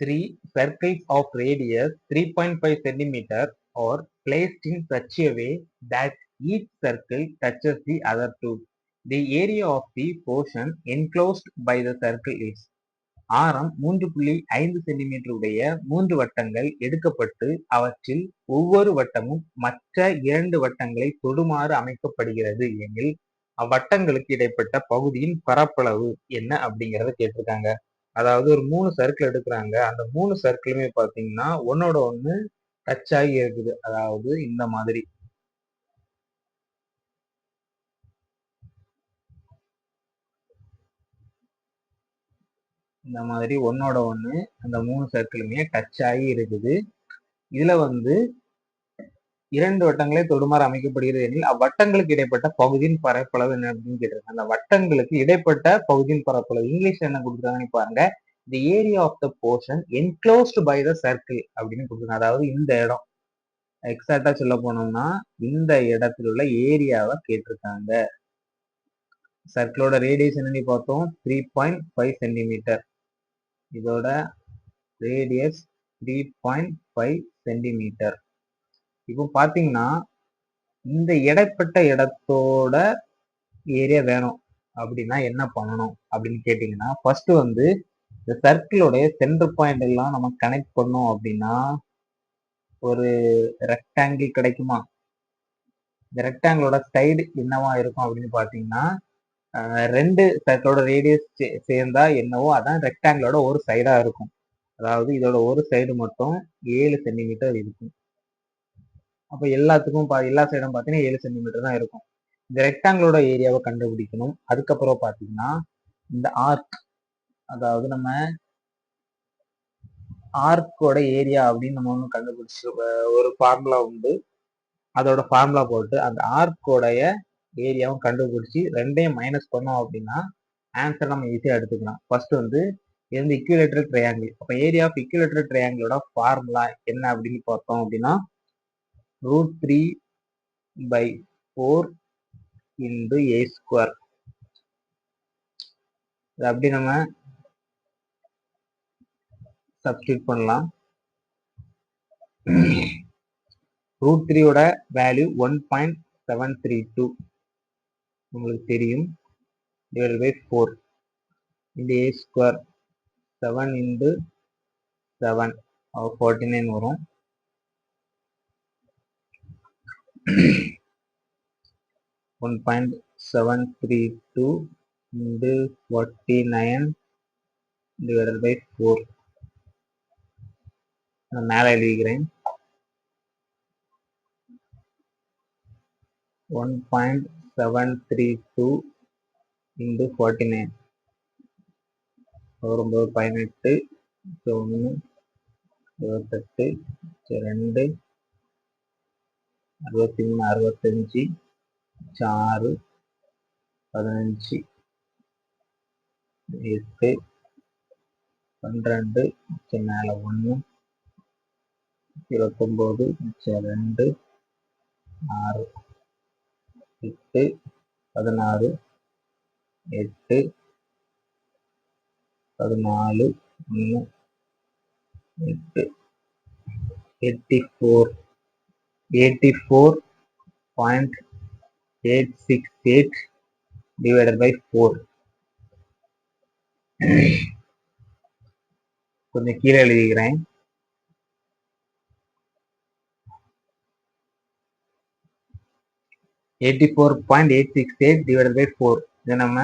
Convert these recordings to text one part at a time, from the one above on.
three circles of radius 3.5 centimeter are placed in such a way that each circle touches the other two. The area of the portion enclosed by the circle is ஆரம் மூன்று புள்ளி ஐந்து centimetre உடைய மூன்று வட்டங்கள் எடுக்கப்பட்டு அவற்றில் ஒவ்வொரு வட்டமும் மற்ற இரண்டு வட்டங்களை தொடுமாறு அமைக்கப்படுகிறது எனில் அவ்வட்டங்களுக்கு இடைப்பட்ட பகுதியின் பரப்பளவு என்ன அப்படிங்கறத கேட்டிருக்காங்க அதாவது ஒரு மூணு சர்க்கிள் எடுக்கிறாங்க. அந்த மூணு சர்க்கிளுமே பாத்தீங்கன்னா ஒன்னோட ஒன்று டச் ஆகி இருக்குது. அதாவது இந்த மாதிரி. இந்த மாதிரி ஒன்னோட ஒன்று அந்த மூணு சர்க்கிளுமே டச் ஆகி இருக்குது. இதுல வந்து இரண்டு வட்டங்களே தொடுமாறு அமைக்கப்படுகிறது எனில் அவ்வட்டங்களுக்கு இடைப்பட்ட பகுதியின் பரப்பளவு என்ன அப்படின்னு கேட்டிருக்காங்க. அந்த வட்டங்களுக்கு இடைப்பட்ட பகுதியின் பரப்பளவு இங்கிலீஷ்ல என்ன கொடுத்துருக்காங்கன்னு பாருங்க. The area of the portion enclosed by the circle அப்படின்னு கொடுத்துருக்காங்க. அதாவது இந்த இடம். எக்ஸாக்டா சொல்ல போனோம்னா இந்த இடத்துல உள்ள ஏரியாவை கேட்டிருக்காங்க. சர்க்கிளோட ரேடியஸ் என்னன்னு பார்த்தோம். த்ரீ பாயிண்ட் ஃபைவ் சென்டிமீட்டர் இதோட radius three point five centimetre இப்போ பார்த்தீங்கன்னா இந்த இடைப்பட்ட இடத்தோட ஏரியா வேணும். அப்படின்னா என்ன பண்ணணும்? அப்படின்னு கேட்டிங்கன்னா ஃபர்ஸ்ட் வந்து இந்த சர்க்கிளோடைய சென்டர் பாயிண்ட் எல்லாம் நம்ம கனெக்ட் பண்ணோம் அப்படின்னா ஒரு ரெக்டாங்கிள் கிடைக்குமா? இந்த ரெக்டாங்கிளோட சைடு என்னவா இருக்கும் அப்படின்னு பார்த்தீங்கன்னா ரெண்டு சர்க்கிளோட ரேடியஸ் சேர்ந்தா என்னவோ அதான் ரெக்டாங்கிளோட ஒரு சைடா இருக்கும். அதாவது இதோட ஒரு சைடு மட்டும் ஏழு சென்டிமீட்டர் இருக்கும். அப்போ எல்லாத்துக்கும் பா எல்லா சைடும் பார்த்தீங்கன்னா ஏழு சென்டிமீட்டர் தான் இருக்கும். இந்த ரெக்டாங்கிளோட ஏரியாவை கண்டுபிடிக்கணும். அதுக்கப்புறம் பார்த்தீங்கன்னா இந்த ஆர்க் அதாவது நம்ம ஆர்க்கோட ஏரியா அப்படின்னு நம்ம ஒன்று கண்டுபிடிச்ச ஒரு ஃபார்முலா உண்டு. அதோட ஃபார்முலா போட்டு அந்த ஆர்க்கோடைய ஏரியாவும் கண்டுபிடிச்சி ரெண்டையும் மைனஸ் பண்ணோம் அப்படின்னா ஆன்சர் நம்ம ஈஸியாக எடுத்துக்கலாம். ஃபர்ஸ்ட் வந்து இது வந்து இக்யூலேட்டர் ட்ரையாங்கிள் அப்போ ஏரியா ஆஃப் இக்யூலேட்டர் ட்ரையாங்கிளோட ஃபார்முலா என்ன அப்படின்னு பார்த்தோம் அப்படின்னா root three by four into A square. அப்படி நம்ம சப்ஸ்டியூட் பண்ணலாம். ரூட் த்ரீயோட value one point seven three two உங்களுக்கு தெரியும். டிவைட் பை ஃபோர் இந்த A square seven into seven forty nine வரும். One point seven three two into forty nine divided by four நான் மேலே எழுதிக்கிறேன். One point seven three two into forty nine ஒன்பது பதினெட்டு ஒன்று இருபத்தெட்டு ரெண்டு அறுபத்தி மூணு அறுபத்தஞ்சி ஆறு பதினஞ்சு எட்டு பன்னிரெண்டு மேலே ஒன்று இருபத்தொம்போது ரெண்டு ஆறு எட்டு பதினாறு எட்டு பதினாலு ஒன்று எட்டு eighty four. Eighty four point eight six eight divided by four கொஞ்சம் கீழே எழுதிக்கிறேன். Eighty four point eight six eight divide by four இதை நம்ம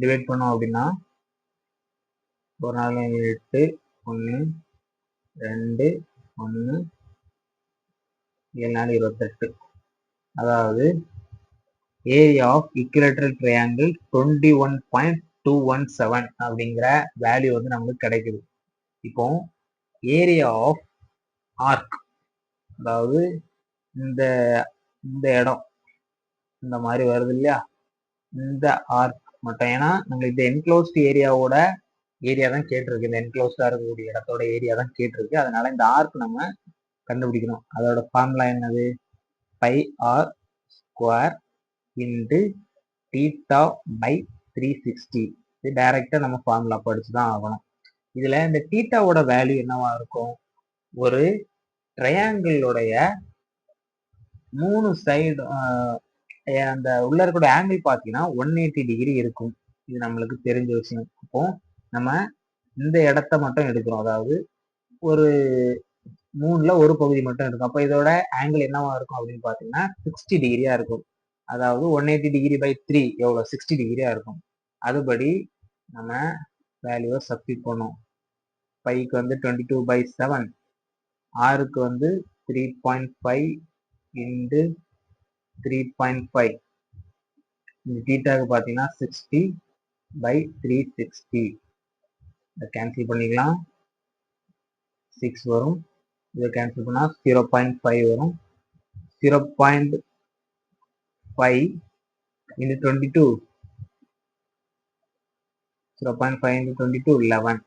டிவைட் பண்ணோம் அப்படின்னா ஒரு நாலு எட்டு ஒன்று ரெண்டு ஒன்று ஏழு இருபத்தெட்டு. அதாவது area of equilateral triangle twenty one point two one seven அப்படிங்கிற வேல்யூ வந்து நமக்கு கிடைக்குது. இப்போ ஏரியா ஆஃப் ஆர்க் அதாவது இந்த இந்த இடம் இந்த மாதிரி வருது இல்லையா? இந்த ஆர்க் மட்டும். ஏன்னா நம்மளுக்கு இந்த என்க்ளோஸ்ட் ஏரியாவோட ஏரியா தான் கேட்டிருக்கு. இந்த என்க்ளோஸ்டாக இருக்கக்கூடிய இடத்தோட ஏரியா தான் கேட்டிருக்கு. அதனால இந்த ஆர்க் நம்ம கண்டுபிடிக்கணும். அதோட ஃபார்முலா என்னது? Pi r square into theta by three sixty இது டைரக்டா நம்ம ஃபார்முலா படிச்சு தான் ஆகணும். இதுல இந்த தீட்டாவோட வேல்யூ என்னவா இருக்கும்? ஒரு ட்ரையாங்கிளுடைய மூணு சைடு அந்த உள்ள இருக்கக்கூடிய ஆங்கிள் பார்த்தீங்கன்னா ஒன் எயிட்டி டிகிரி இருக்கும். இது நம்மளுக்கு தெரிஞ்ச விஷயம். அப்போ நம்ம இந்த இடத்த மட்டும் எடுக்கிறோம். அதாவது ஒரு மூணுல ஒரு பகுதி மட்டும் இருக்கும். அப்போ இதோட ஆங்கிள் என்னவா இருக்கும் அப்படின்னு பார்த்தீங்கன்னா சிக்ஸ்டி டிகிரியா இருக்கும். அதாவது one eighty degree by three எவ்வளோ சிக்ஸ்டி டிகிரியா இருக்கும். அதுபடி நம்ம வேல்யூவை சப்ஸ்டிட் பண்ணோம் ஃபைவ்க்கு வந்து டுவெண்ட்டி டூ பை செவன் ஆறுக்கு வந்து three point five into three point five இந்த தீட்டாவுக்கு பார்த்தீங்கன்னா சிக்ஸ்டி பை த்ரீ சிக்ஸ்டி இதை கேன்சல் பண்ணிக்கலாம். சிக்ஸ் வரும். இதை கேன்சல் பண்ணால் ஜீரோ பாயிண்ட் ஃபைவ் வரும். Zero point five into twenty two zero point five into twenty two eleven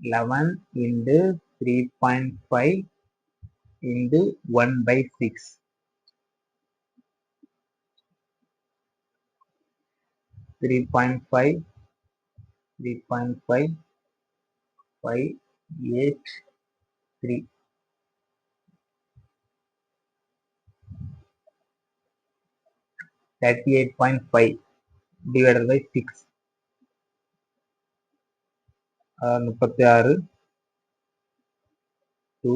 eleven into three point five into one by six three point five three point five five eight three thirty eight point five divided by six முப்பத்தி ஆறு two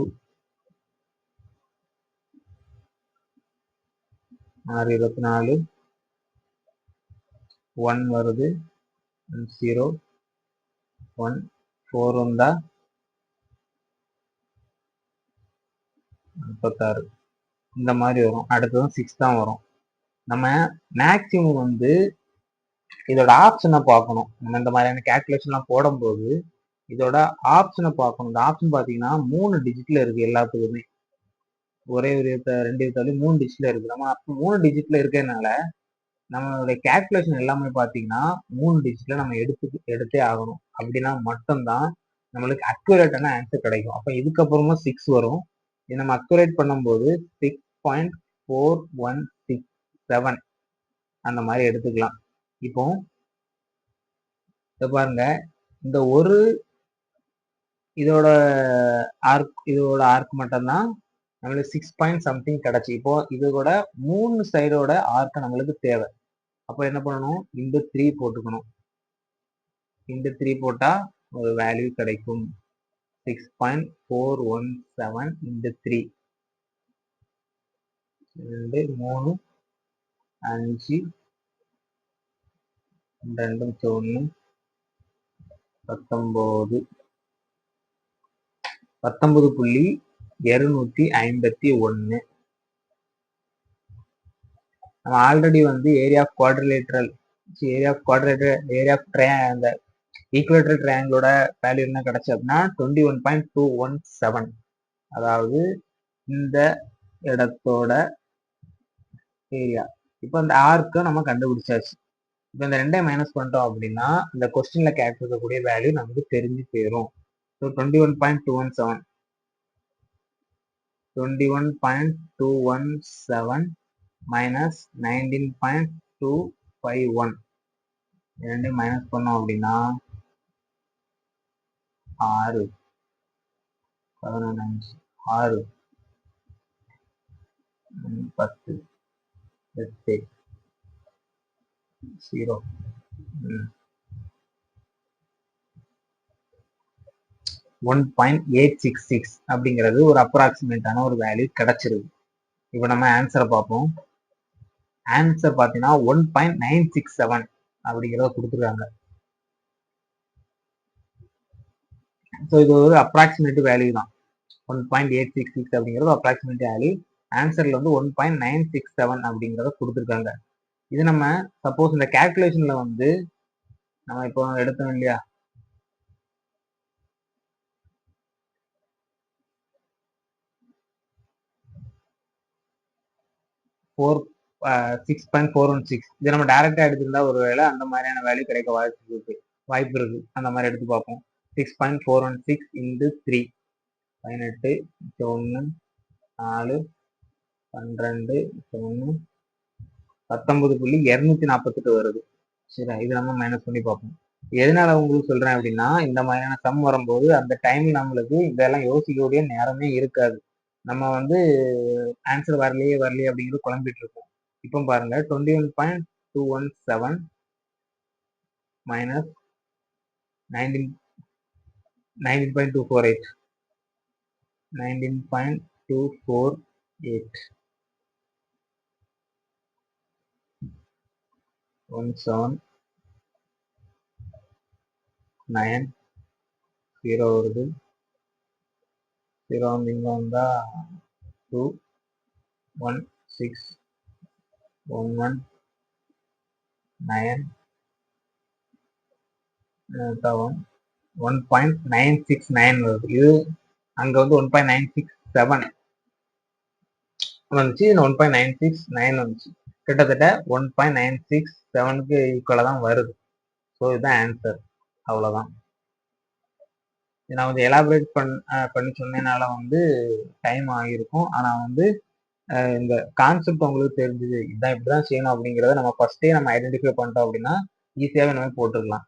ஆறு இருபத்தி நாலு one வருது zero one four வந்தா முப்பத்தாறு. இந்த மாதிரி வரும். அடுத்ததும் சிக்ஸ் தான் வரும். நம்ம மேக்சிமம் வந்து இதோட ஆப்ஷனை பார்க்கணும். நம்ம இந்த மாதிரியான கேல்குலேஷன்லாம் போடும்போது இதோட ஆப்ஷனை பார்க்கணும். இந்த ஆப்ஷன் பார்த்தீங்கன்னா மூணு டிஜிட்டில் இருக்குது எல்லாத்துக்குமே. ஒரே ஒரு ரெண்டு எழுத்தாலும் மூணு டிஜிட்டில் இருக்குது நம்ம அப்போ மூணு டிஜிட்டில் இருக்கிறதுனால நம்மளுடைய கேல்குலேஷன் எல்லாமே பார்த்தீங்கன்னா மூணு டிஜிட்டில் நம்ம எடுத்து எடுத்தே ஆகணும். அப்படின்னா மட்டும்தான் நம்மளுக்கு அக்யூரேட்டான ஆன்சர் கிடைக்கும். அப்போ இதுக்கப்புறமா சிக்ஸ் வரும். இது நம்ம அக்யூரேட் பண்ணும்போது six point four one six seven அந்த மாதிரி எடுத்துக்கலாம். இப்போ இதை பாருங்க. இந்த ஒரு இதோட ஆர்க் இதோட ஆர்க் மட்டும்தான் நம்மளுக்கு சிக்ஸ் பாயிண்ட் சம்திங் கிடைச்சி. இப்போ கூட மூணு சைடோட ஆர்க் நம்மளுக்கு தேவை. அப்போ என்ன பண்ணணும்? இந்த த்ரீ போட்டுக்கணும். இந்த த்ரீ போட்டால் ஒரு வேல்யூ கிடைக்கும். Six point four one seven இந்த த்ரீ ரெண்டு மூணு அஞ்சு. ரெண்டும் ஒன்று பத்தொம்போது. பத்தொன்பது புள்ளி இருநூத்தி ஐம்பத்தி ஒன்று நம்ம ஆல்ரெடி வந்து area of quadrilateral area of quadrilateral area of tray அந்த ஈக்குவேட்டர் ட்ரையாங்கிளோட வேல்யூ என்ன கிடைச்சு அப்படின்னா twenty one point two one seven அதாவது இந்த இடத்தோட ஏரியா இப்போ இந்த ஆர்க்கை நம்ம கண்டுபிடிச்சாச்சு. இப்போ இந்த ரெண்டையும் மைனஸ் பண்ணிட்டோம் அப்படின்னா இந்த கொஸ்டின்ல கேட்டிருக்கக்கூடிய வேல்யூ நமக்கு தெரிஞ்சு போயிடும் so twenty one point two one seven twenty one point two one seven minus nineteen point two five one ரெண்டையும் மைனஸ் பண்ணோம் அப்படின்னா ஆறு. பதினொன்று ஆறு. பத்து. எட்டு. Zero. One point eight six six அப்படிங்கிறது ஒரு அப்ராக்சிமேட்டான ஒரு வேல்யூ கிடைச்சிருது. இப்போ நம்ம ஆன்சரை பார்ப்போம். ஆன்சர் பார்த்தீங்கன்னா one point nine six seven அப்படிங்கிறத கொடுத்துருக்காங்க. ஸோ இது ஒரு அப்ராக்சிமேட் வேல்யூ தான். One point eight six six அப்படிங்கிறது அப்ராக்சிமேட் வேல்யூ ஆன்சர்ல வந்து one point nine six seven அப்படிங்கிறத கொடுத்துருக்காங்க. இது நம்ம சப்போஸ் இந்த கேல்குலேஷன்ல வந்து நம்ம இப்போ எடுத்தோம் இல்லையா? Four six point four one six இது நம்ம டேரக்டா எடுத்திருந்தா ஒரு வேலை அந்த மாதிரியான வேல்யூ கிடைக்க வாய்ப்பு இருக்கு. வாய்ப்பு இருக்கு. அந்த மாதிரி எடுத்து பார்ப்போம். Six point four one six into three பதினெட்டு ஒன்று நாலு பன்னிரெண்டு ஒன்று பத்தொன்பது புள்ளி இரநூத்தி நாற்பத்தெட்டு வருது. சரி இது நம்ம மைனஸ் பண்ணி பார்ப்போம். எதனால உங்களுக்கு சொல்றேன் அப்படின்னா இந்த மாதிரியான சம் வரும்போது அந்த டைம் நம்மளுக்கு இதெல்லாம் யோசிக்கக்கூடிய நேரமே இருக்காது. நம்ம வந்து ஆன்சர் வரலையே வரலையே அப்படிங்கிறது குழம்பிட்டு இருக்கோம் இப்போ பாருங்க twenty one point two one seven minus nineteen nineteen point two four eight nineteen point two four eight one seven nine zero வருது. ஜீரோ வந்து இங்கே வந்தால் two one six one one nine seven one point nine six nine வருது. இது அங்கே வந்து one point nine six seven வந்துச்சு. One point nine six nine வந்துச்சு. கிட்டத்தட்ட ஒன் பாயிண்ட் நைன் சிக்ஸ் செவனுக்கு ஈக்குவலாக தான் வருது. ஸோ இதுதான் ஆன்சர் அவ்வளோதான் நான் வந்து எலாபரேட் பண் பண்ணி சொன்னதுனால வந்து டைம் ஆகியிருக்கும். ஆனால் வந்து இந்த கான்செப்ட் உங்களுக்கு தெரிஞ்சுது. இதான் இப்படி தான் செய்யணும் அப்படிங்கிறத நம்ம ஃபஸ்ட்டே நம்ம ஐடென்டிஃபை பண்ணிட்டோம் அப்படின்னா ஈஸியாகவே நம்ம போட்டுக்கலாம்